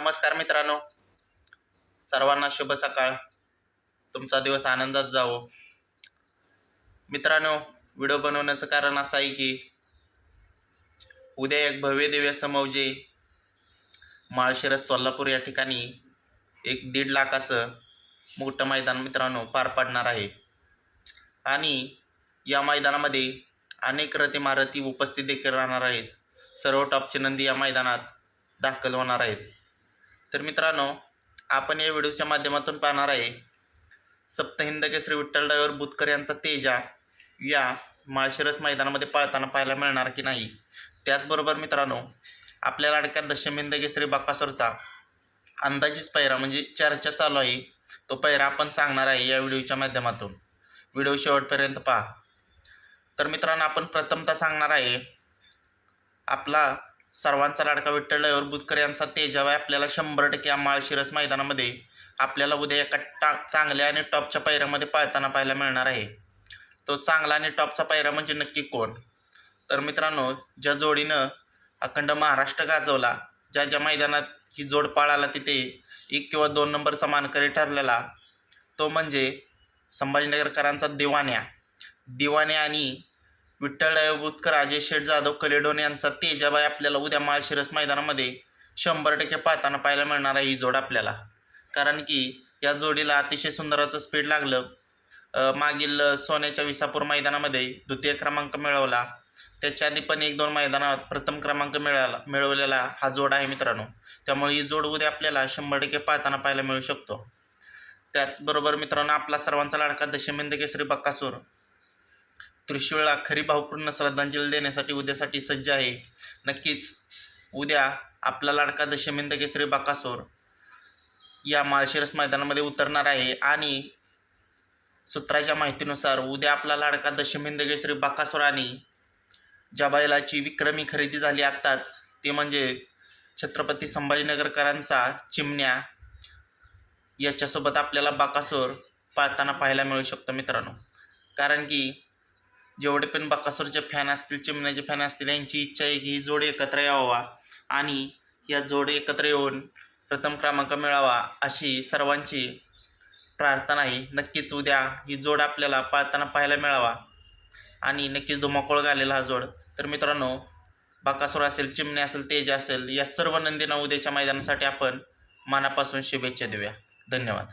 नमस्कार मित्रांनो. सर्वांना शुभ सकाळ. तुमचा दिवस आनंदात जावो. मित्रांनो व्हिडिओ बनवण्याचं कारण असं आहे की उद्या एक भव्य दिव्य समवजे माळशिरस सोलापूर या ठिकाणी एक दीड लाखाचं मोठं मैदान मित्रांनो पार पाडणार आहे. आणि या मैदानामध्ये अनेक रथी महारथी उपस्थित देखील राहणार आहेत. सर्व टॉपचे नंदी या मैदानात दाखल होणार आहेत. तर मित्रांनो आपण या व्हिडिओच्या माध्यमातून पाहणार आहे सप्तहिंद केसरी विठ्ठल डायवर बुतकर यांचा तेजा या माळशिरस मैदानामध्ये पाळताना पाहायला मिळणार की नाही? त्याचबरोबर मित्रांनो आपल्या लाडक्यात दशमिंद केसरी बाकासोरचा अंदाजीच पैरा म्हणजे चर्चा चालू आहे तो पैरा आपण सांगणार आहे या व्हिडिओच्या माध्यमातून. व्हिडिओ शेवटपर्यंत पहा. तर मित्रांनो आपण प्रथमतः सांगणार आहे आपला सर्वांचा लाडका विठ्ठल ड्रायव्हर बुतकर यांचा तेजाव आहे आपल्याला शंभर टक्के माळशिरस मैदानामध्ये आपल्याला उद्या एका टा चांगल्या आणि टॉपच्या पायऱ्यामध्ये पाळताना पाहायला मिळणार आहे. तो चांगला आणि टॉपचा पायरा म्हणजे नक्की कोण? तर मित्रांनो ज्या जोडीनं अखंड महाराष्ट्र गाजवला ज्या ज्या मैदानात ही जोड पाळाला तिथे एक किंवा दोन नंबरचा मानकरी ठरलेला तो म्हणजे संभाजीनगरकरांचा दिवाण्या. दिवाण्या आणि विठ्ठल बुतकर अजय शेठ जाधव कलेडोन यांचा तेजाबाई आपल्याला उद्या माळशिरस मैदानामध्ये शंभर टक्के पाहताना पाहायला मिळणार आहे ही जोड आपल्याला. कारण की या जोडीला अतिशय सुंदराचं स्पीड लागलं. मागील सोन्याच्या विसापूर मैदानामध्ये द्वितीय क्रमांक मिळवला. त्याच्या आधी पण एक दोन मैदानात प्रथम क्रमांक मिळाला मिळवलेला हा जोड आहे मित्रांनो. त्यामुळे ही जोड उद्या आपल्याला शंभर टक्के पाहताना पाहायला मिळू शकतो. त्याचबरोबर मित्रांनो आपला सर्वांचा लाडका दशमिंद केसरी बक्कासूर. त्रिशूळला खरी भावपूर्ण श्रद्धांजली देण्यासाठी उद्यासाठी सज्ज आहे. नक्कीच उद्या आपला लाडका दशमिंद केसरी बाकासोर या माळशिरस मैदानामध्ये उतरणार आहे आणि सूत्राच्या माहितीनुसार उद्या आपला लाडका दशमिंद केसरी बाकासोर आणि ज्या बैलाची विक्रमी खरेदी झाली आत्ताच. ते म्हणजे छत्रपती संभाजीनगरकरांचा चिमण्या. याच्यासोबत आपल्याला बाकासोर पाळताना पाहायला मिळू शकतो मित्रांनो. कारण की जेवढे पण बकासूरचे फॅन असतील चिमण्याचे फॅन असतील यांची इच्छा आहे की ही जोड एकत्र यावा आणि या जोड एकत्र येऊन प्रथम क्रमांक मिळावा अशी सर्वांची प्रार्थना आहे. नक्कीच उद्या ही जोड आपल्याला पाळताना पाहायला मिळावा आणि नक्कीच धुमाकूळ घालेला हा जोड. तर मित्रांनो बाकासूर असेल चिमणे असेल तेज असेल या सर्व नंदींना उद्याच्या मैदानासाठी आपण मनापासून शुभेच्छा देऊया. धन्यवाद.